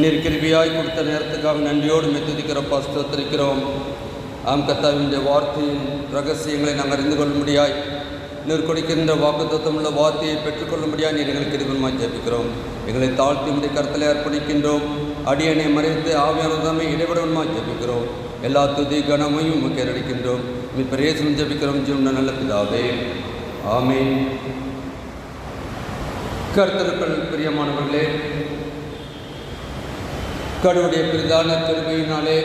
நீர் கிருபியாய் கொடுத்த நேரத்துக்காக நன்றியோடு மெத்துதிக்கிறப்பா ஸ்தோத்திரிக்கிறோம் ஆம் கத்தாவின் வார்த்தையின் ரகசியங்களை நாங்கள் அறிந்து கொள்ளும்படியாய் நீர் கொடுக்கின்ற வாக்குத்தத்தமுள்ள வார்த்தையை பெற்றுக்கொள்ளும்படியாய் நீர் எங்களுக்கு கிருபமாய் ஜெபிக்கிறோம். எங்களை தாழ்த்தி முடி கருத்தில் அர்ப்பணிக்கின்றோம். அடியனை மறைத்து ஆவியானதாமே இடைவிடமாய் ஜெபிக்கிறோம். எல்லா துதி கனமையும் உமக்கு ஏறடிக்கின்றோம். மீ பிரேசம் ஜெபிக்கிறோம். ஜீவன நல்ல பிதாவே. ஆமீன். கர்த்தருக்கள் பிரியமானவர்களே கடவுளுடைய பிரதான திருமையினாலே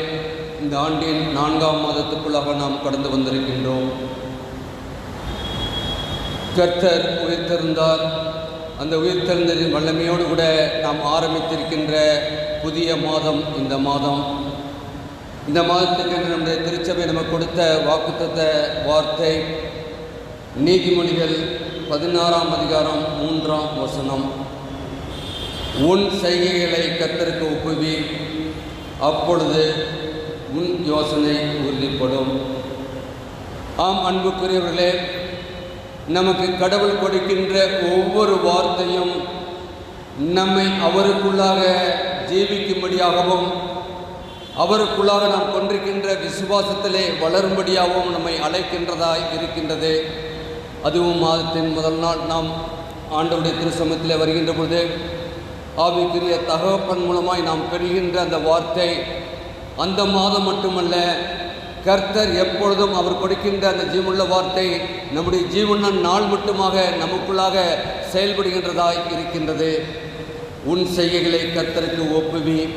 இந்த ஆண்டின் நான்காம் மாதத்துக்குள்ளாக நாம் கடந்து வந்திருக்கின்றோம். கர்த்தர் உயிர்த்திருந்தார் அந்த உயிர்த்தெழுந்ததின் வல்லமையோடு கூட நாம் ஆரம்பித்திருக்கின்ற புதிய மாதம் இந்த மாதம். இந்த மாதத்துக்கு நம்முடைய திருச்சபை நமக்கு கொடுத்த வாக்குத்த வார்த்தை நீதிமொழிகள் பதினாறாம் அதிகாரம் மூன்றாம் வசனம். உன் செய்கைகளை கத்தருக்கு ஒப்புவி. அப்பொழுது உன் யோசனை உறுதிப்படும். ஆம் அன்புக்குரியவர்களே நமக்கு கடவுள் கொடுக்கின்ற ஒவ்வொரு வார்த்தையும் நம்மை அவருக்குள்ளாக ஜீவிக்கும்படியாகவும் அவருக்குள்ளாக நாம் கொண்டிருக்கின்ற விசுவாசத்திலே வளரும்படியாகவும் நம்மை அழைக்கின்றதாய் இருக்கின்றது. அதுவும் மாதத்தின் முதல் நாள். நாம் ஆண்டவுடைய திருசமத்தில் வருகின்ற பொழுது ஆவிக்குரிய தகவப்பன் மூலமாய் நாம் பெறுகின்ற அந்த வார்த்தை அந்த மாதம் மட்டுமல்ல கர்த்தர் எப்பொழுதும் அவர் கொடுக்கின்ற அந்த ஜீவனுள்ள வார்த்தை நம்முடைய ஜீவன நாள் மட்டுமாக நமக்குள்ளாக செயல்படுகின்றதாய் இருக்கின்றது. உன் செய்கைகளை கர்த்தருக்கு ஒப்புவி.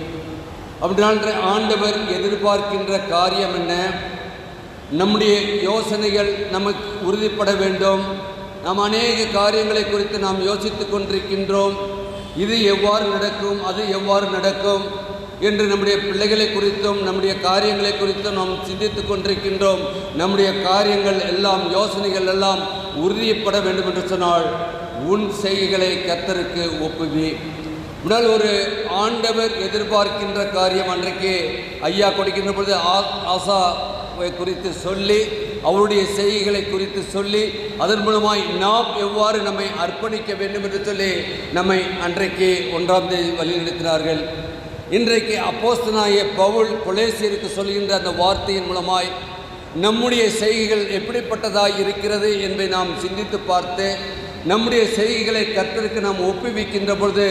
அப்படினால் ஆண்டவர் எதிர்பார்க்கின்ற காரியம் என்ன? நம்முடைய யோசனைகள் நமக்கு உறுதிப்பட வேண்டும். நாம் அநேக காரியங்களை குறித்து நாம் யோசித்து கொண்டிருக்கின்றோம். இது எவ்வாறு நடக்கும் அது எவ்வாறு நடக்கும் என்று நம்முடைய பிள்ளைகளை குறித்தும் நம்முடைய காரியங்களை குறித்தும் நாம் சிந்தித்து கொண்டிருக்கின்றோம். நம்முடைய காரியங்கள் எல்லாம் யோசனைகள் எல்லாம் உறுதிப்பட வேண்டும் என்று சொன்னால் உன் செய்கைகளை கத்தருக்கு ஒப்புவி. உடல் ஒரு ஆண்டவர் எதிர்பார்க்கின்ற காரியம் அன்றைக்கு ஐயா கொடுக்கின்ற பொழுது ஆ- குறித்து சொல்லி அவருடைய செய்கைகளை குறித்து சொல்லி அதன் மூலமாய் நாம் எவ்வாறு நம்மை அர்ப்பணிக்க வேண்டும் என்று சொல்லி நம்மை அன்றைக்கு ஒன்றாம் தேதி வழிநடத்தினார்கள் இன்றைக்கு அப்போஸ்தனாய பவுல் கொலேசியருக்கு சொல்கின்ற அந்த வார்த்தையின் மூலமாய் நம்முடைய செய்கைகள் எப்படிப்பட்டதாக இருக்கிறது என்பதை நாம் சிந்தித்து பார்த்து நம்முடைய செய்கைகளை கத்திற்கு நாம் ஒப்புவிக்கின்ற பொழுது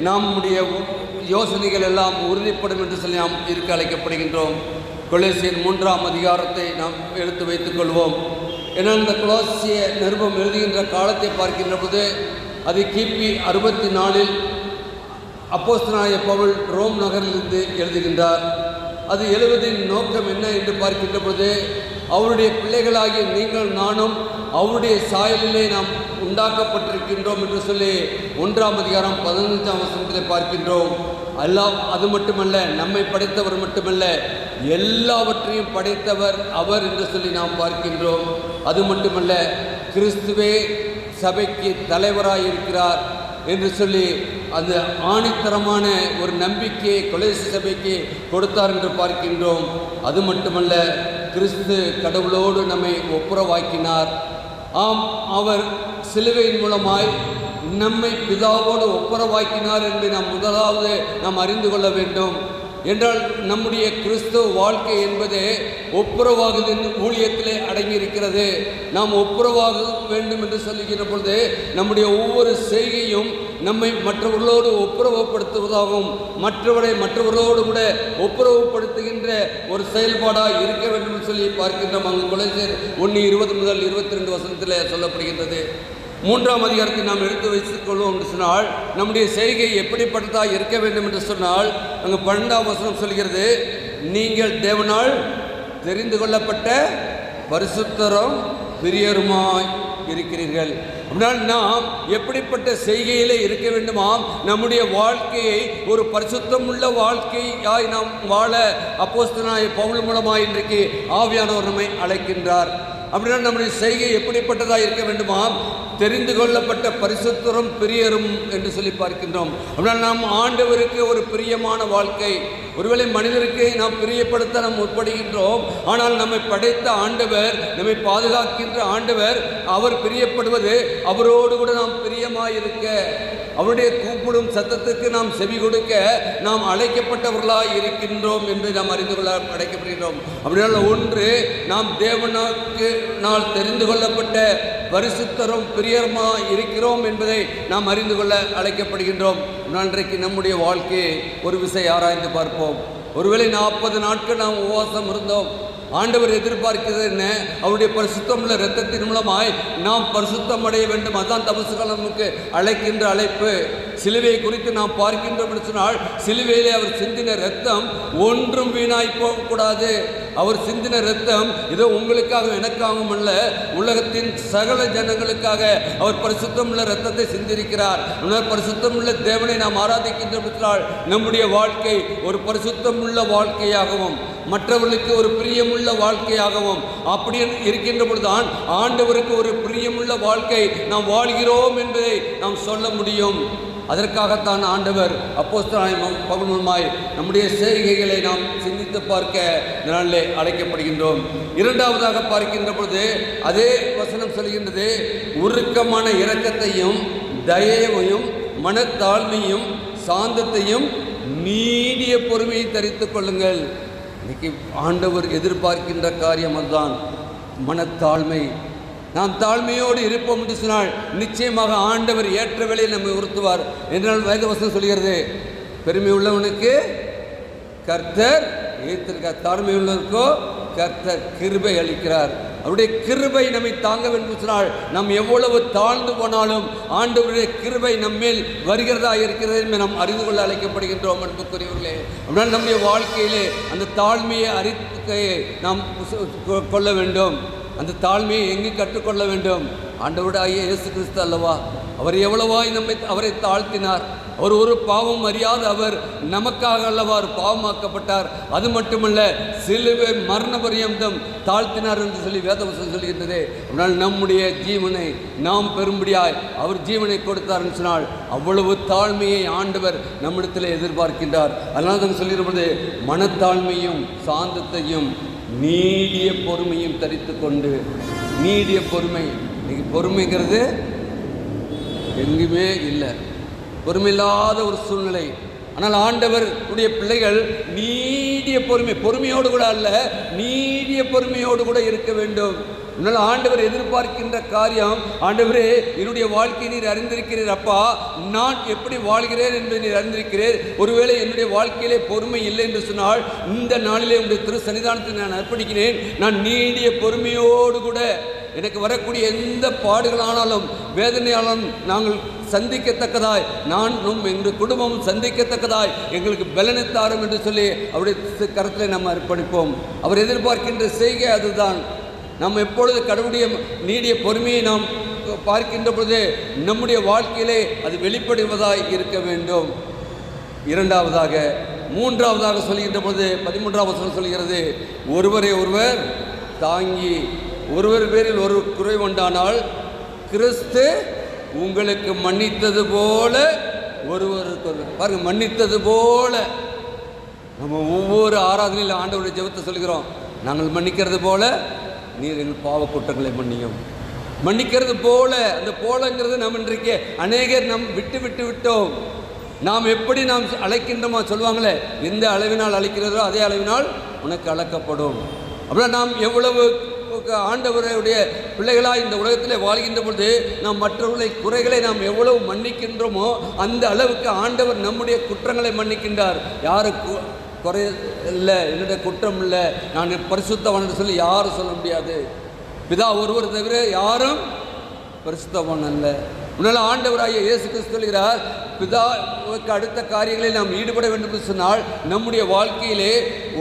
நம்முடைய உ- யோசனைகள் எல்லாம் உறுதிப்படும் என்று சொல்லி நாம் இருக்க அழைக்கப்படுகின்றோம். கொலேசியர் மூன்றாம் அதிகாரத்தை நாம் எடுத்து வைத்துக் கொள்வோம். ஏன்னா இந்த கொலோசிய நிருபம் எழுதுகின்ற காலத்தை பார்க்கின்ற போது அது கிபி அறுபத்தி நாலில் அப்போஸ்தனாய பவுல் ரோம் நகரிலிருந்து எழுதுகின்றார். அது எழுவதின் நோக்கம் என்ன என்று பார்க்கின்ற பொழுது அவருடைய பிள்ளைகளாகிய நீங்கள் நானும் அவருடைய சாயலிலே நாம் உண்டாக்கப்பட்டிருக்கின்றோம் என்று சொல்லி ஒன்றாம் அதிகாரம் பதினஞ்சாம் வசனத்தில் பார்க்கின்றோம். எல்லாம் அது மட்டுமல்ல நம்மை படைத்தவர் மட்டுமல்ல எல்லாவற்றையும் படைத்தவர் அவர் என்று சொல்லி நாம் பார்க்கின்றோம். அது மட்டுமல்ல கிறிஸ்துவே சபைக்கு தலைவராக இருக்கிறார் என்று சொல்லி அந்த ஆணித்தரமான ஒரு நம்பிக்கையை கொலை சபைக்கு கொடுத்தார் என்று பார்க்கின்றோம். அது மட்டுமல்ல கிறிஸ்து கடவுளோடு நம்மை ஒப்புரவாக்கினார். ஆம் அவர் சிலுவையின் மூலமாய் நம்மை பிதாவோடு ஒப்புரவாக்கினார் என்று நாம் முதலாவது நாம் அறிந்து கொள்ள வேண்டும். என்றால் நம்முடைய கிறிஸ்துவ வாழ்க்கை என்பது ஒப்புரவாகுதின் ஊழியத்திலே அடங்கியிருக்கிறது. நாம் ஒப்புரவாக வேண்டும் என்று சொல்லுகிற பொழுது நம்முடைய ஒவ்வொரு செய்கையும் நம்மை மற்றவர்களோடு ஒப்புரவுப்படுத்துவதாகவும் மற்றவரை மற்றவர்களோடு கூட ஒப்புரவுப்படுத்துகின்ற ஒரு செயல்பாடாக இருக்க வேண்டும் என்று சொல்லி பார்க்கின்றோம். அங்கு கொலைசர் ஒன்று இருபது முதல் இருபத்தி ரெண்டு வசனத்தில் சொல்லப்படுகின்றது. மூன்றாம் அதிகாரத்தை நாம் எடுத்து வைத்துக் கொள்வோம் என்று சொன்னால் நம்முடைய செய்கை எப்படிப்பட்டதாக இருக்க வேண்டும் என்று சொன்னால் அங்கு பன்னெண்டாம் வசனம் சொல்கிறது நீங்கள் தேவனால் தெரிந்து கொள்ளப்பட்ட பரிசுத்தரும் பிரியருமாய் இருக்கிறீர்கள். அப்படின்னா நாம் எப்படிப்பட்ட செய்கையிலே இருக்க வேண்டுமாம்? நம்முடைய வாழ்க்கையை ஒரு பரிசுத்தம் உள்ள வாழ்க்கையாய் நாம் வாழ அப்போஸ்தனாய பவுல் மூலமாய் இன்றைக்கு ஆவியானவர் நம்மை அழைக்கின்றார். அப்படின்னா நம்முடைய செய்கை எப்படிப்பட்டதாக இருக்க வேண்டுமா தெரிந்து கொள்ளப்பட்ட பரிசுத்தரும் பிரியரும் என்று சொல்லி பார்க்கின்றோம். அப்படின்னா நாம் ஆண்டவருக்கு ஒரு பிரியமான வாழ்க்கை. ஒருவேளை மனிதருக்கு நாம் பிரியப்படுத்த நாம் முற்படுகின்றோம். ஆனால் நம்மை படைத்த ஆண்டவர் நம்மை பாதுகாக்கின்ற ஆண்டவர் அவர் பிரியப்படுவது அவரோடு கூட நாம் பிரியமாயிருக்க. அவருடைய கூப்பிடும் சத்தத்துக்கு நாம் செவி கொடுக்க நாம் அழைக்கப்பட்டவர்களாய் இருக்கின்றோம் என்று நாம் அறிந்து கொள்ள அழைக்கப்படுகின்றோம். அப்படினால ஒன்று நாம் தேவனுக்கு நாள் தெரிந்து கொள்ளப்பட்ட பரிசுத்தரும் பிரியருமா இருக்கிறோம் என்பதை நாம் அறிந்து கொள்ள அழைக்கப்படுகின்றோம். இன்றைக்கு நம்முடைய வாழ்க்கையை ஒரு விசை ஆராய்ந்து பார்ப்போம். ஒருவேளை நாற்பது நாட்கள் நாம் உபவாசம் இருந்தோம். ஆண்டவர் எதிர்பார்க்கிறது என்ன? அவருடைய பரிசுத்தமுள்ள ரத்தத்தின் இரத்தத்தின் மூலமாய் நாம் பரிசுத்தம் அடைய வேண்டும். அதான் தபசுகள் நமக்கு அழைக்கின்ற அழைப்பு. சிலுவை குறித்து நாம் பார்க்கின்றோம் என்று சொன்னால் சிலுவையிலே அவர் சிந்தின ரத்தம் ஒன்றும் வீணாய் போகக்கூடாது. அவர் சிந்தின ரத்தம் இதோ உங்களுக்காக எனக்காகவும் அல்ல உலகத்தின் சகல ஜனங்களுக்காக அவர் பரிசுத்தமுள்ள ரத்தத்தை சிந்திருக்கிறார். உணர் பரிசுத்தமுள்ள தேவனை நாம் ஆராதிக்கின்றோம் நம்முடைய வாழ்க்கை ஒரு பரிசுத்தமுள்ள வாழ்க்கையாகவும் மற்றவர்களுக்கு ஒரு பிரியமுள்ள வாழ்க்கையாகவும் அப்படி இருக்கின்ற பொழுதுதான் ஆண்டவருக்கு ஒரு பிரியமுள்ள வாழ்க்கை நாம் வாழ்கிறோம் என்பதை நாம் சொல்ல முடியும். அதற்காகத்தான் ஆண்டவர் அப்போஸ்தலனாய் பகுமாய் நம்முடைய செய்கைகளை நாம் சிந்தித்து பார்க்க இந்த நாளிலே அழைக்கப்படுகின்றோம். இரண்டாவதாக பார்க்கின்ற பொழுது அதே வசனம் சொல்கின்றது உருக்கமான இரக்கத்தையும் தயவையும் மனத்தாழ்மையும் சாந்தத்தையும் நீடிய பொறுமையை தரித்து கொள்ளுங்கள். இன்னைக்கு ஆண்டவர் எதிர்பார்க்கின்ற காரியம் அதுதான். மனத்தாழ்மை நாம் தாழ்மையோடு இருப்போம் என்று சொன்னால் நிச்சயமாக ஆண்டவர் ஏற்ற வேலையை நம்மை உறுத்துவார். என்றால் வேதவசனம் சொல்கிறது பெருமை உள்ளவனுக்கு கர்த்தர் ஏற்றிருக்கார் தாழ்மை உள்ளவருக்கோ கர்த்தர் கிருபை அளிக்கிறார். அவருடைய கிருபை நம்மை தாங்க வேண்டும் சொன்னால் நாம் எவ்வளவு தாழ்ந்து போனாலும் ஆண்டவருடைய கிருபை நம்மேல் வருகிறதா இருக்கிறது என்று நாம் அறிந்து கொள்ள அழைக்கப்படுகின்றோம் அன்புக்குரியவர்களே. அப்படின்னா நம்முடைய வாழ்க்கையிலே அந்த தாழ்மையை அறிக்கையை நாம் கொள்ள வேண்டும். அந்த தாழ்மையை எங்கு கற்றுக்கொள்ள வேண்டும்? ஆண்டவருடைய ஐயா இயேசு கிறிஸ்து அல்லவா? அவர் எவ்வளவாய் நம்மை அவரை தாழ்த்தினார். அவர் ஒரு பாவம் அறியாத அவர் நமக்காக அல்லவா பாவமாக்கப்பட்டார். அது மட்டுமல்ல சிலுவை மரண பரியந்தம் தாழ்த்தினார் என்று சொல்லி வேதவசம் சொல்கின்றது. ஆனால் நம்முடைய ஜீவனை நாம் பெரும்படியாய் அவர் ஜீவனை கொடுத்தார் சொன்னால் அவ்வளவு தாழ்மையை ஆண்டவர் நம்மிடத்தில் எதிர்பார்க்கின்றார். அதனால் தான் சொல்லியிருப்பது மனத்தாழ்மையும் சாந்தத்தையும் நீடிய பொறுமையும் தரித்து கொண்டு நீடிய பொறுமை. இன்னைக்கு பொறுமைங்கிறது எங்குமே இல்லை. பொறுமையில்லாத ஒரு சூழ்நிலை. ஆனால் ஆண்டவர் உடைய பிள்ளைகள் நீடிய பொறுமை பொறுமையோடு கூட அல்ல நீடிய பொறுமையோடு கூட இருக்க வேண்டும். அதனால் ஆண்டவர் எதிர்பார்க்கின்ற காரியம் ஆண்டவரே என்னுடைய வாழ்க்கையை நீர் அறிந்திருக்கிறீர் அப்பா. நான் எப்படி வாழ்கிறேன் என்பதை நீர் அறிந்திருக்கிறீர். ஒருவேளை என்னுடைய வாழ்க்கையிலே பொறுமை இல்லை என்று சொன்னால் இந்த நாளிலே உங்களுடைய திரு சன்னிதானத்தை நான் அர்ப்பணிக்கிறேன். நான் நீடிய பொறுமையோடு கூட எனக்கு வரக்கூடிய எந்த பாடுகளானாலும் வேதனையாலும் நாங்கள் சந்திக்கத்தக்கதாய் நானும் எங்கள் குடும்பமும் சந்திக்கத்தக்கதாய் எங்களுக்கு பலனத்தாரும் என்று சொல்லி அவருடைய கருத்தில் நம்ம அர்ப்பணிப்போம். அவர் எதிர்பார்க்கின்ற செய்கை அதுதான். நாம் எப்பொழுது கடவுளுடைய நீடிய பொறுமையை நாம் பார்க்கின்ற பொழுது நம்முடைய வாழ்க்கையிலே அது வெளிப்படுவதாய் இருக்க வேண்டும். இரண்டாவதாக மூன்றாவதாக சொல்கின்ற பொழுது பதிமூன்றாவது சொல்கிறது ஒருவரை ஒருவர் தாங்கி ஒருவர் பேரில் ஒரு குறை உண்டானால் கிறிஸ்து உங்களுக்கு மன்னித்தது போல ஒருவருக்கு பாருங்கள் பாருங்க மன்னித்தது போல. நம்ம ஒவ்வொரு ஆராதனையில் ஆண்டவருடைய ஜெபத்தை சொல்கிறோம் நாங்கள் மன்னிக்கிறது போல நீர் எங்கள் பாவ குற்றங்களை மன்னியும். மன்னிக்கிறது போல அந்த போலங்கிறது நாம் இன்றைக்கு அநேகர் நம் விட்டு விட்டு விட்டோம். நாம் எப்படி நாம் அழைக்கின்றோமா சொல்லுவாங்களே எந்த அளவினால் அழைக்கிறதோ அதே அளவினால் உனக்கு அளக்கப்படும். அப்படின்னா நாம் எவ்வளவு ஆண்டவருடைய பிள்ளைகளாக இந்த உலகத்தில் வாழ்கின்ற பொழுது நாம் மற்றவர்களை குறைகளை நாம் எவ்வளவு மன்னிக்கின்றோமோ அந்த அளவுக்கு ஆண்டவர் நம்முடைய குற்றங்களை மன்னிக்கின்றார். யாருக்கு குறை இல்லை என்னுடைய குற்றம் இல்லை நான் பரிசுத்தவன் என்று சொல்லி யாரும் சொல்ல முடியாது. பிதா ஒருவர் தவிர யாரும் பரிசுத்தவன் அல்ல. முன்னால் ஆண்டவராகிய இயேசு கிறிஸ்து சொல்கிறார் பிதாவுக்கு அடுத்த காரியங்களில் நாம் ஈடுபட வேண்டும் என்று சொன்னால் நம்முடைய வாழ்க்கையிலே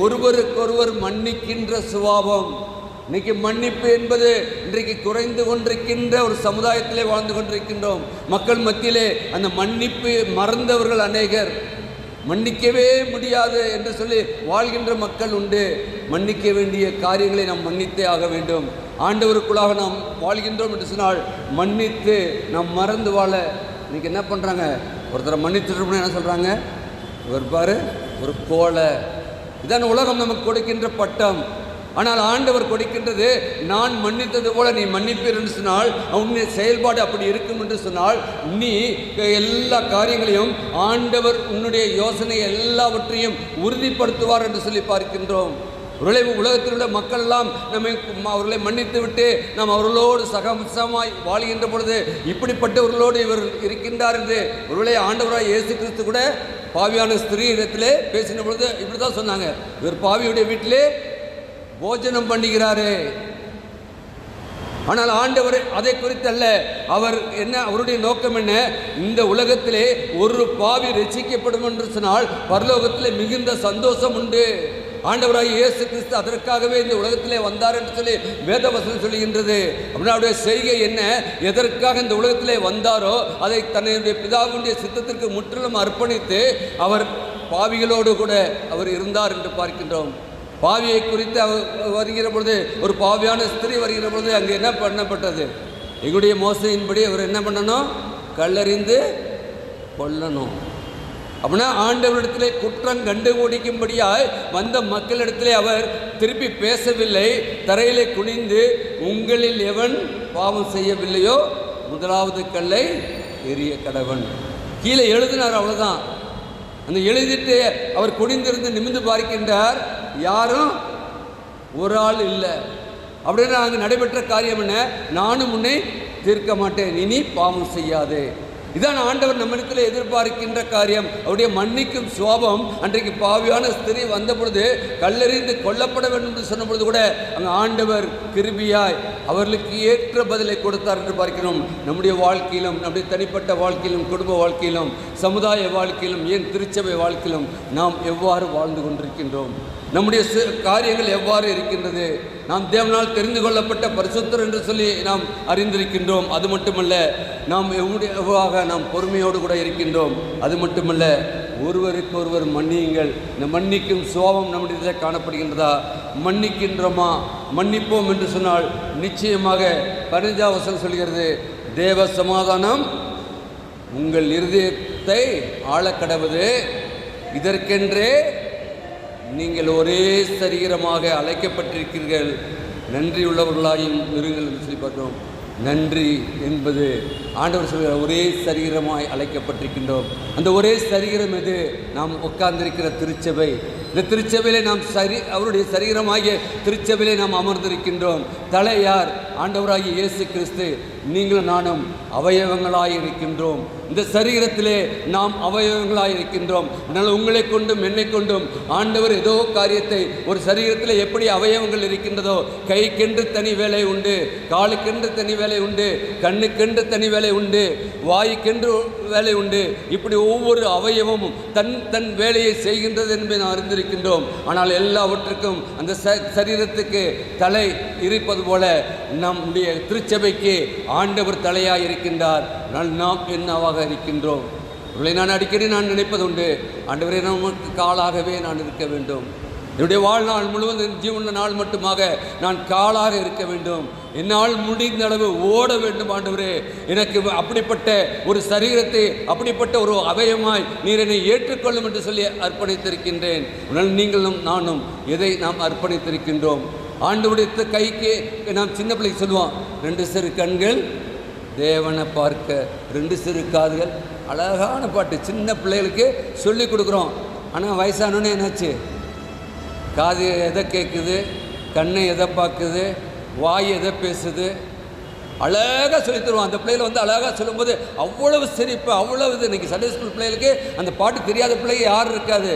ஒருவருக்கொருவர் மன்னிக்கின்ற சுபாவம். இன்னைக்கு மன்னிப்பு என்பது இன்றைக்கு குறைந்து கொண்டிருக்கின்ற ஒரு சமுதாயத்திலே வாழ்ந்து கொண்டிருக்கின்றோம். மக்கள் மத்தியிலே அந்த மன்னிப்பு மறந்தவர்கள் அநேகர். மன்னிக்கவே முடியாது என்று சொல்லி வாழ்கின்ற மக்கள் உண்டு. மன்னிக்க வேண்டிய காரியங்களை நாம் மன்னித்தே ஆக வேண்டும். ஆண்டவருக்குள்ளாக நாம் வாழ்கின்றோம் என்று சொன்னால் மன்னித்து நாம் மறந்து வாழ. இன்னைக்கு என்ன பண்ணுறாங்க ஒருத்தரை மன்னித்துட்டு என்ன சொல்கிறாங்க இவர் பாரு ஒரு கோலை. இதான் உலகம் நமக்கு கொடுக்கின்ற பட்டம். ஆனால் ஆண்டவர் கொடுக்கின்றது நான் மன்னித்தது போல நீ மன்னிப்பீர் என்று சொன்னால் உன்னுடைய செயல்பாடு அப்படி இருக்கும் என்று சொன்னால் நீ எல்லா காரியங்களையும் ஆண்டவர் உன்னுடைய யோசனை எல்லாவற்றையும் உறுதிப்படுத்துவார் என்று சொல்லி பார்க்கின்றோம். ஒருவேளை உலகத்தில் உள்ள மக்கள் எல்லாம் நம்மை அவர்களை மன்னித்து விட்டு நாம் அவர்களோடு சகசமாய் வாழ்கின்ற பொழுது இப்படிப்பட்டவர்களோடு இவர் இருக்கின்றார் என்று ஒருவேளை ஆண்டவராக இயேசு கிறிஸ்து கூட பாவியான ஸ்திரீ இடத்திலே பேசின பொழுது இப்படி தான் சொன்னாங்க. இவர் பாவியுடைய வீட்டிலே போஜனம் பண்ணுகிறாரே. ஆனால் ஆண்டவர் அதை குறித்தல்ல. அவர் என்ன அவருடைய நோக்கம் என்ன? இந்த உலகத்திலே ஒரு பாவி ரசிக்கப்படும் என்று சொன்னால் பரலோகத்திலே மிகுந்த சந்தோஷம் உண்டு. ஆண்டவராக இயேசு கிறிஸ்து அதற்காகவே இந்த உலகத்திலே வந்தார் என்று சொல்லி வேதவசனம் சொல்லுகின்றது. அப்படின்னா அவருடைய செய்கை என்ன? எதற்காக இந்த உலகத்திலே வந்தாரோ அதை தன்னுடைய பிதாவுடைய சித்தத்திற்கு முற்றிலும் அர்ப்பணித்து அவர் பாவிகளோடு கூட அவர் இருந்தார் என்று பார்க்கின்றோம். பாவியை குறித்து வருகிற பொழுது ஒரு பாவியான ஸ்திரீ வருகிற பொழுது அங்கே என்ன பண்ணப்பட்டது? எங்களுடைய மோசையின்படி அவர் என்ன பண்ணணும்? கல்லறிந்து கொல்லணும். அப்படின்னா ஆண்டவரிடத்திலே குற்றம் கண்டுபிடிக்கும்படியாய் வந்த மக்களிடத்திலே அவர் திருப்பி பேசவில்லை. தரையிலே குனிந்து உங்களில் எவன் பாவம் செய்யவில்லையோ முதலாவது கல்லை எரிய கடவன். கீழே எழுதினார் அவ்வளோதான் அந்த எழுதிட்டு அவர் குனிந்திருந்து நிமிந்து பார்க்கின்றார். யாரும் ஒரு ஆள் இல்லை. அப்படின்னு அங்கே நடைபெற்ற காரியம் என்ன? நானும் உன்னை தீர்க்க மாட்டேன். இனி பாவம் செய்யாது. இதான் ஆண்டவர் நம்மிடத்தில் எதிர்பார்க்கின்ற காரியம். அவருடைய மன்னிக்கும் சுவாபம் அன்றைக்கு பாவியான ஸ்திரீ வந்த பொழுது கல்லறிந்து கொல்லப்பட வேண்டும் என்று சொன்ன பொழுது கூட அங்கே ஆண்டவர் கிருபியாய் அவர்களுக்கு ஏற்ற பதிலை கொடுத்தார் என்று பார்க்கிறோம். நம்முடைய வாழ்க்கையிலும் நம்முடைய தனிப்பட்ட வாழ்க்கையிலும் குடும்ப வாழ்க்கையிலும் சமுதாய வாழ்க்கையிலும் ஏன் திருச்சபை வாழ்க்கையிலும் நாம் எவ்வாறு வாழ்ந்து கொண்டிருக்கின்றோம்? நம்முடைய காரியங்கள் எவ்வாறு இருக்கின்றது? நாம் தேவனால் தெரிந்து கொள்ளப்பட்ட பரிசுத்தர் என்று சொல்லி நாம் அறிந்திருக்கின்றோம். அது மட்டுமல்ல நாம் எவ்வளவாக நாம் பொறுமையோடு கூட இருக்கின்றோம். அது மட்டுமல்ல ஒருவருக்கு ஒருவர் மன்னியுங்கள். இந்த மன்னிக்கும் சுவாபம் நம்முடைய காணப்படுகின்றதா? மன்னிக்கின்றோமா? மன்னிப்போம் என்று சொன்னால் நிச்சயமாக பரிதாவசம் சொல்கிறது தேவ சமாதானம் உங்கள் இருதயத்தை ஆளக்கடவுது. இதற்கென்றே நீங்கள் ஒரே சரீரமாக அழைக்கப்பட்டிருக்கிறீர்கள். நன்றியுள்ளவர்களாயும் இருங்கள் என்று சொல்லி பார்த்தோம் நன்றி என்பது ஆண்டவர் சொல்கிற ஒரே சரீரமாய் அழைக்கப்பட்டிருக்கின்றோம். அந்த ஒரே சரீரம் எது? நாம் உட்கார்ந்திருக்கிற திருச்சபை. இந்த திருச்சபையிலே நாம் சரி அவருடைய சரீரமாகிய திருச்சபையிலே நாம் அமர்ந்திருக்கின்றோம். தலை யார்? ஆண்டவராகிய இயேசு கிறிஸ்து. நீங்களும் நானும் அவயவங்களாய் இருக்கின்றோம் இந்த சரீரத்திலே நாம் அவயவங்களாய் இருக்கின்றோம் அதனால் உங்களை கொண்டும் என்னை கொண்டும் ஆண்டவர் ஏதோ காரியத்தை ஒரு சரீரத்தில் எப்படி அவயவங்கள் இருக்கின்றதோ கைக்கென்று தனி வேலை உண்டு காலுக்கென்று தனி வேலை உண்டு கண்ணுக்கென்று தனி வேலை உண்டு வாய்க்கென்று வேலை உண்டு இப்படி ஒவ்வொரு அவயவமும் தன் தன் வேலையை செய்கின்றது என்பதை நாம் அறிந்திருக்கின்றோம். ஆனால் எல்லாவற்றுக்கும் அந்த ச சரீரத்துக்கு தலை இருப்பது போல நம்முடைய திருச்சபைக்கு ஆண்டவர் தலையாக இருக்கின்றார் ஆனால் நாம் என்னவாக இருக்கின்றோம்? இவளை நான் அடிக்கடி நான் நினைப்பதுண்டு. ஆண்டவரே நமக்கு காலாகவே நான் இருக்க வேண்டும். என்னுடைய வாழ்நாள் முழுவதும் ஜீவன நாள் மட்டுமாக நான் காலாக இருக்க வேண்டும். என்னால் முடிந்த அளவு ஓட வேண்டும் ஆண்டவரே. எனக்கு அப்படிப்பட்ட ஒரு சரீரத்தை அப்படிப்பட்ட ஒரு அவயமாய் நீர் என்னை ஏற்றுக்கொள்ளும் என்று சொல்லி அர்ப்பணித்திருக்கின்றேன். உடல் நீங்களும் நானும் எதை நாம் அர்ப்பணித்திருக்கின்றோம்? ஆண்டவருடைய கைக்கு நாம் சின்ன பிள்ளைக்கு சொல்லுவோம் ரெண்டு சிறு கண்கள் தேவனை பார்க்க. ரெண்டு சிறு காதுகள். அழகான பாட்டு சின்ன பிள்ளைகளுக்கு சொல்லி கொடுக்குறோம். ஆனால் வயசானோன்னே என்னாச்சு? காது எதை கேட்குது கண்ணை எதை பார்க்குது வாய் எதை பேசுது? அழகாக சொல்லி தருவோம். அந்த பிள்ளைகளை வந்து அழகாக சொல்லும்போது அவ்வளவு சிரிப்பு அவ்வளவு இது. இன்னைக்கு சண்டே ஸ்கூல் பிள்ளைகளுக்கு அந்த பாட்டு தெரியாத பிள்ளைங்க யாரும் இருக்காது.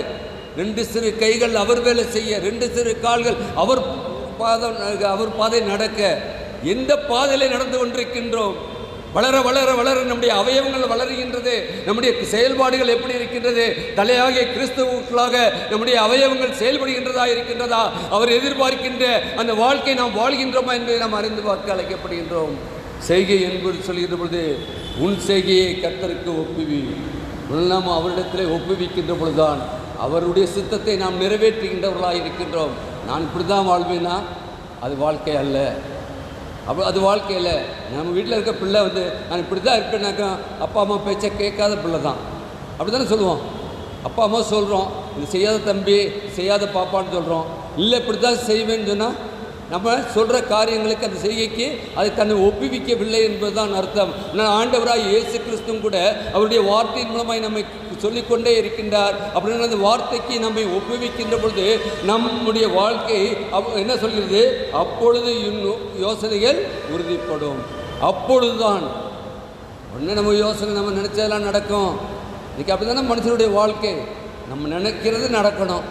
ரெண்டு சிறு கைகள் அவர் வேலை செய்ய. ரெண்டு சிறு கால்கள் அவர் பாதம் அவர் பாதை நடக்க எந்த பாதையிலே நடந்து கொண்டிருக்கின்றோம்? வளர வளர வளர நம்முடைய அவயவங்கள் வளருகின்றது நம்முடைய செயல்பாடுகள் எப்படி இருக்கின்றது தலையாகிய கிறிஸ்தவர்களாக நம்முடைய அவயவங்கள் செயல்படுகின்றதா இருக்கின்றதா? அவர் எதிர்பார்க்கின்ற அந்த வாழ்க்கை நாம் வாழ்கின்றோமா என்பதை நாம் அறிந்து பார்க்க அழைக்கப்படுகின்றோம். செய்கை என்பது சொல்கின்ற பொழுது உன் செய்கையை கர்த்தருக்கு ஒப்புவி. நாம் அவரிடத்திலே ஒப்புவிக்கின்ற பொழுதுதான் அவருடைய சித்தத்தை நாம் நிறைவேற்றுகின்றவர்களாக இருக்கின்றோம். நான் இப்படி தான் வாழ்வேன்னா அது வாழ்க்கை அல்ல. அப்போ அது வாழ்க்கையில் நம்ம வீட்டில் இருக்க பிள்ளை வந்து நான் இப்படி தான் இருப்பேனாக்கா அப்பா அம்மா பேச்சை கேட்காத பிள்ளை தான். அப்படி தானே சொல்லுவோம். அப்பா அம்மா சொல்கிறோம் இது செய்யாத தம்பி செய்யாத பாப்பான்னு சொல்கிறோம் இல்லை இப்படி தான் செய்வேன்னு சொன்னால் நம்ம சொல்கிற காரியங்களுக்கு அந்த செய்கைக்கு அதை தன்னை ஒப்புவிக்கவில்லை என்பதுதான் அர்த்தம். நான் ஆண்டவராக இயேசு கிறிஸ்துவும் கூட அவருடைய வார்த்தையின் மூலமாக நம்மை சொல்லிக்கொண்டே இருக்கின்றார். அப்படின்னு அந்த வார்த்தைக்கு நம்மை ஒப்புவிக்கின்ற பொழுது நம்முடைய வாழ்க்கை என்ன சொல்கிறது? அப்பொழுது இன்னும் யோசனைகள் உறுதிப்படும். அப்பொழுதுதான். ஒன்று நம்ம யோசனை நம்ம நினச்சதெல்லாம் நடக்கும். இன்றைக்கி அப்படி தானே மனுஷனுடைய வாழ்க்கை? நம்ம நினைக்கிறது நடக்கணும்.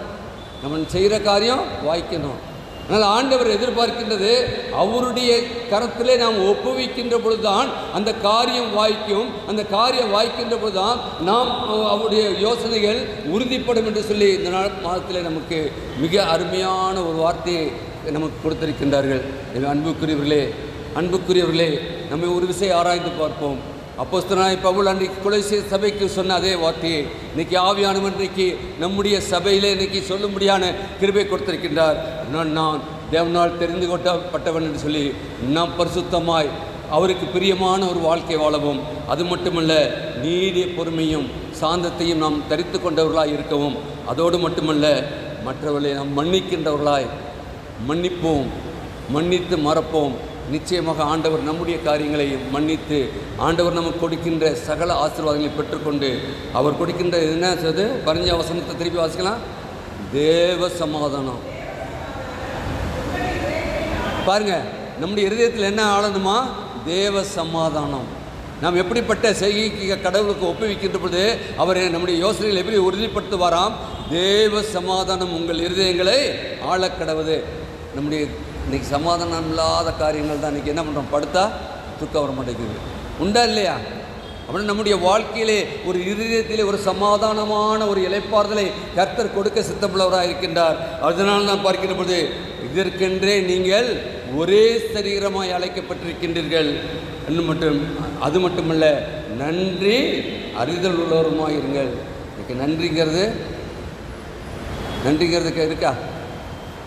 நம்ம செய்கிற காரியம் வாய்க்கணும். அதனால் ஆண்டவர் எதிர்பார்க்கின்றது அவருடைய கரத்திலே நாம் ஒப்புவிக்கின்ற பொழுதுதான் அந்த காரியம் வாய்க்கும் அந்த காரியம் வாய்க்கின்ற பொழுதுதான் நாம் அவருடைய யோசனைகள் உறுதிப்படும் என்று சொல்லி இந்த நாள் மாதத்தில் நமக்கு மிக அருமையான ஒரு வார்த்தையை நமக்கு கொடுத்திருக்கின்றார்கள். அன்புக்குரியவர்களே அன்புக்குரியவர்களே நம்மை ஒரு விசை ஆராய்ந்து பார்ப்போம். அப்போஸ்தனாய் பவுல் அன்றைக்கு கொலைசே சபைக்கு சொன்ன அதே வார்த்தையை இன்னைக்கு ஆவியானவர் இன்றைக்கு நம்முடைய சபையிலே இன்னைக்கு சொல்லும்படியான கிருபை கொடுத்திருக்கின்றார். நான் நான் தேவனால் தெரிந்து கொட்டப்பட்டவன் என்று சொல்லி நாம் பரிசுத்தமாய் அவருக்கு பிரியமான ஒரு வாழ்க்கை வாழவும். அது மட்டுமல்ல நீடிய பொறுமையும் சாந்தத்தையும் நாம் தரித்து கொண்டவர்களாய் இருக்கவும். அதோடு மட்டுமல்ல மற்றவர்களை நாம் மன்னிக்கின்றவர்களாய் மன்னிப்போம் மன்னித்து மறப்போம். நிச்சயமாக ஆண்டவர் நம்முடைய காரியங்களை மன்னித்து ஆண்டவர் நமக்கு கொடுக்கின்ற சகல ஆசீர்வாதங்களை பெற்றுக்கொண்டு அவர் கொடுக்கின்ற என்ன சொல்றது? பரிஞ்ச வசனத்தை திருப்பி வாசிக்கலாம். தேவ சமாதானம். பாருங்க நம்முடைய இருதயத்தில் என்ன ஆளணுமா? தேவ சமாதானம். நாம் எப்படிப்பட்ட செய்கைக்கு கடவுளுக்கு ஒப்புவிக்கின்ற பொழுது அவர் நம்முடைய யோசனைகளை எப்படி உறுதிப்படுத்துவாராம்? தேவ சமாதானம் உங்கள் இருதயங்களை ஆளக்கடவுது. நம்முடைய இன்றைக்கி சமாதானம் இல்லாத காரியங்கள் தான் இன்றைக்கி என்ன பண்ணுறோம் படுத்தா தூக்கம் வர மாட்டேங்குது. உண்டா இல்லையா? அப்படி நம்முடைய வாழ்க்கையிலே ஒரு இருதயத்திலே ஒரு சமாதானமான ஒரு இலைப்பாறுதலை கர்த்தர் கொடுக்க சித்தமுள்ளவராக இருக்கின்றார். அதனால் நான் பார்க்கிற பொழுது இதற்கென்றே நீங்கள் ஒரே சரீரமாய் அழைக்கப்பட்டிருக்கின்றீர்கள். இன்னும் மட்டும் அது மட்டுமல்ல நன்றி அறிதல் உள்ளவருமாக இருங்கள். இன்னைக்கு நன்றிங்கிறது நன்றிங்கிறதுக்கு இருக்கா?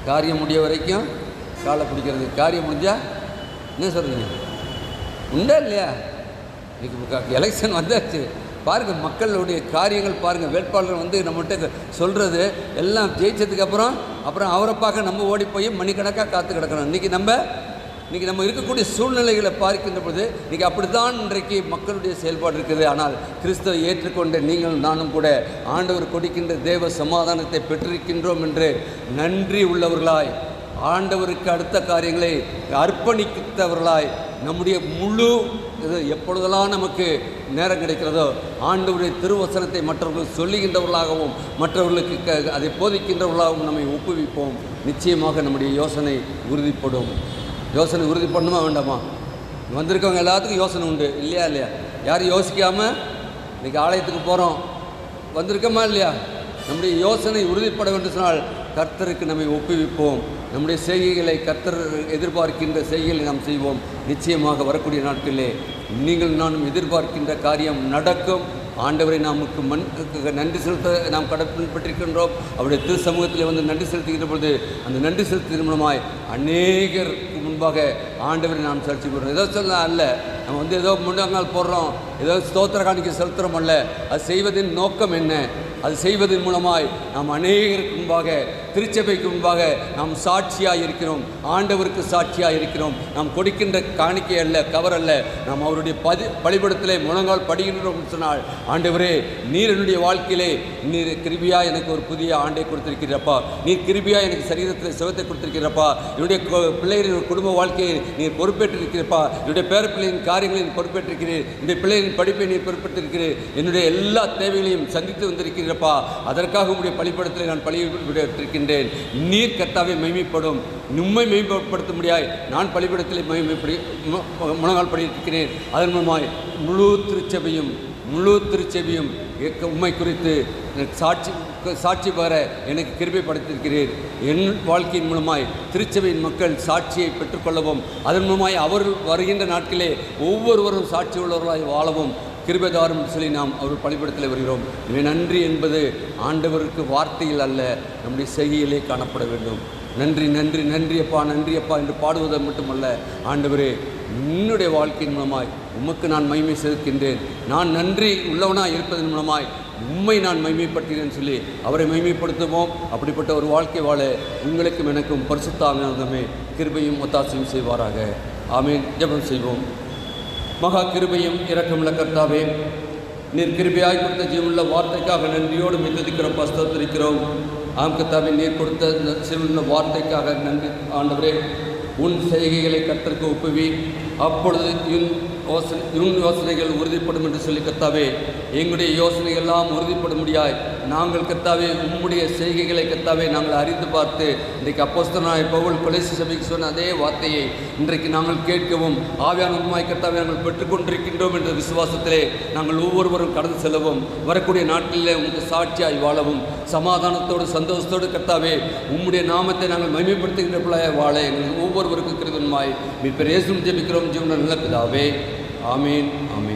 காரியம் முடிய வரைக்கும் காலை பிடிக்கிறது காரியம் முடிஞ்சால் என்ன சொல்கிறீங்க உண்டா இல்லையா? இன்னைக்கு எலெக்ஷன் வந்தாச்சு. பாருங்கள் மக்களுடைய காரியங்கள் பாருங்கள் வேட்பாளர் வந்து நம்மகிட்ட சொல்கிறது எல்லாம் ஜெயிச்சதுக்கு அப்புறம் அப்புறம் அவரை பார்க்க நம்ம ஓடி போய் மணிக்கணக்காக காத்து கிடக்கணும் இன்றைக்கி நம்ம இன்றைக்கி நம்ம இருக்கக்கூடிய சூழ்நிலைகளை பார்க்கின்ற பொழுது இன்றைக்கி அப்படித்தான் இன்றைக்கு மக்களுடைய செயல்பாடு இருக்குது. ஆனால் கிறிஸ்துவை ஏற்றுக்கொண்ட நீங்கள் நானும் கூட ஆண்டவர் கொடுக்கின்ற தேவ சமாதானத்தை பெற்றிருக்கின்றோம் என்று நன்றி உள்ளவர்களாய் ஆண்டவருக்கு அடுத்த காரியங்களை அர்ப்பணித்தவர்களாய் நம்முடைய முழு இது எப்பொழுதெல்லாம் நமக்கு நேரம் கிடைக்கிறதோ ஆண்டவருடைய திருவசனத்தை மற்றவர்களுக்கு சொல்லுகின்றவர்களாகவும் மற்றவர்களுக்கு க- அதை போதிக்கின்றவர்களாகவும் நம்மை ஒப்புவிப்போம். நிச்சயமாக நம்முடைய யோசனை உறுதிப்படும். யோசனை உறுதி பண்ணுமா வேண்டாமா? வந்திருக்கவங்க எல்லாத்துக்கும் யோசனை உண்டு. இல்லையா இல்லையா? யாரும் யோசிக்காமல் இன்றைக்கி ஆலயத்துக்கு போகிறோம் வந்திருக்கோமா இல்லையா? நம்முடைய யோசனை உறுதிப்பட வேண்டும் சொன்னால் கர்த்தருக்கு நம்மை ஒப்புவிப்போம். நம்முடைய செய்கைகளை கத்தர் எதிர்பார்க்கின்ற செய்கைகளை நாம் செய்வோம். நிச்சயமாக வரக்கூடிய நாட்களிலே நீங்கள் நானும் எதிர்பார்க்கின்ற காரியம் நடக்கும். ஆண்டவரை நமக்கு மண் நன்றி செலுத்த நாம் கடன்பட்டிருக்கின்றோம் அவருடைய திரு சமூகத்தில் வந்து நன்றி செலுத்துகின்ற பொழுது அந்த நன்றி செலுத்துகிற மூலமாய் அநேகருக்கு முன்பாக ஆண்டவரை நாம் செலுத்தி போடுறோம் ஏதோ சொல்ல அல்ல. நம்ம வந்து ஏதோ முன்னாங்கால் போடுறோம். ஏதோ ஸ்தோத்திர காணிக்க செலுத்துகிறோம் அல்ல. அது செய்வதின் நோக்கம் என்ன? அது செய்வதன் மூலமாய் நாம் அநேகருக்கு முன்பாக திருச்சபைக்கு முன்பாக நாம் சாட்சியாக இருக்கிறோம். ஆண்டவருக்கு சாட்சியாக இருக்கிறோம். நாம் கொடுக்கின்ற காணிக்கை அல்ல கவர் அல்ல. நாம் அவருடைய பதி பழிபடத்திலே முழங்கால் படுகின்றோம் சொன்னால் ஆண்டவரே நீர் என்னுடைய வாழ்க்கையிலே நீர் கிருபியா எனக்கு ஒரு புதிய ஆண்டை கொடுத்திருக்கிறப்பா நீர் கிருபியா எனக்கு சரீரத்தில் சுகத்தை கொடுத்திருக்கிறப்பா என்னுடைய பிள்ளைகளின் குடும்ப வாழ்க்கையை நீர் பொறுப்பேற்றிருக்கிறப்பா என்னுடைய பேர பிள்ளையின் காரியங்களை பொறுப்பேற்றிருக்கிறேன் பொறுப்பேற்றிருக்கிறீர். என்னுடைய பிள்ளைகளின் படிப்பை நீர் பொறுப்பேற்றிருக்கிறேன் என்னுடைய எல்லா தேவைகளையும் சந்தித்து வந்திருக்கிறப்பா செய்தீரப்பா அதற்காக உங்களுடைய பழிப்படத்தில் நான் பலிவிட்டிருக்கின்றேன் நீர் கர்த்தாவை மைமைப்படும் உண்மை மேம்படுத்த முடியாய் நான் பழிப்படத்தில் மைமைப்படி முழங்கால் படியிருக்கிறேன் அதன் மூலமாய் முழு திருச்சபையும் முழு திருச்சபையும் உண்மை குறித்து சாட்சி சாட்சி பெற எனக்கு கிருபை படுத்திருக்கிறீர். என் வாழ்க்கையின் மூலமாய் திருச்சபையின் மக்கள் சாட்சியை பெற்றுக்கொள்ளவும் அதன் மூலமாய் அவர் வருகின்ற நாட்களே ஒவ்வொருவரும் சாட்சி உள்ளவர்களாய் வாழவும் கிருபதாரும் சொல்லி நாம் அவர் பலிபடத்தில் வருகிறோம். இவை நன்றி என்பது ஆண்டவருக்கு வார்த்தையில் அல்ல நம்முடைய செய்கையிலே காணப்பட வேண்டும். நன்றி நன்றி நன்றியப்பா நன்றியப்பா என்று பாடுவதை மட்டுமல்ல ஆண்டவரே என்னுடைய வாழ்க்கையின் மூலமாய் உமக்கு நான் மகிமை செலுத்தின்றேன் நான் நன்றி உள்ளவனாய் இருப்பதன் மூலமாய் உண்மை நான் மகிமைப்படுத்தினேன் சொல்லி அவரை மகிமைப்படுத்துவோம். அப்படிப்பட்ட ஒரு வாழ்க்கை வாழ உங்களுக்கும் எனக்கும் பரிசுத்தாமே கிருபையும் ஒத்தாசையும் செய்வாராக. ஆமீன். ஜபம் செய்வோம். மகா கிருபையும் இரக்கமுள்ள கர்த்தாவே நீர் கிருபையாய் கொடுத்த ஜீவனுள்ள வார்த்தைக்காக நன்றியோடு மிகுதிக்கிறோம் பஸ்தோத்திருக்கிறோம் ஆம் கர்த்தாவே நீர் கொடுத்த இந்த ஜீவனுள்ள வார்த்தைக்காக நன்றி ஆண்டவரே. உன் செய்கைகளை கர்த்தருக்கு ஒப்புவி. அப்பொழுது இன் யோசனை உன் யோசனைகள் உறுதிப்படும் என்று சொல்லி கத்தாவே எங்களுடைய யோசனைகள் எல்லாம் உறுதிப்பட முடியாய் நாங்கள் கத்தாவே உம்முடைய செய்கைகளை கத்தாவே நாங்கள் அறிந்து பார்த்து இன்றைக்கு அப்போஸ்தனாய் பவுல் கொலைசி சபைக்கு சொன்ன அதே வார்த்தையை இன்றைக்கு நாங்கள் கேட்கவும் ஆவியான உண்மாய் கர்த்தாவே நாங்கள் பெற்றுக்கொண்டிருக்கின்றோம் என்ற விசுவாசத்திலே நாங்கள் ஒவ்வொருவரும் கடந்து செல்லவும் வரக்கூடிய நாட்களிலே உங்களுக்கு சாட்சியாய் வாழவும் சமாதானத்தோடு சந்தோஷத்தோடு கத்தாவே உம்முடைய நாமத்தை நாங்கள் மகிமைப்படுத்துகின்ற பிள்ளைய வாழ எங்கள் ஒவ்வொருவருக்கும் கிருதன்மாய் மீ பெரிய ஜெபிக்கிறோம். ஜீவன நல்ல பிதாவே ஆமீன் ஆமீன்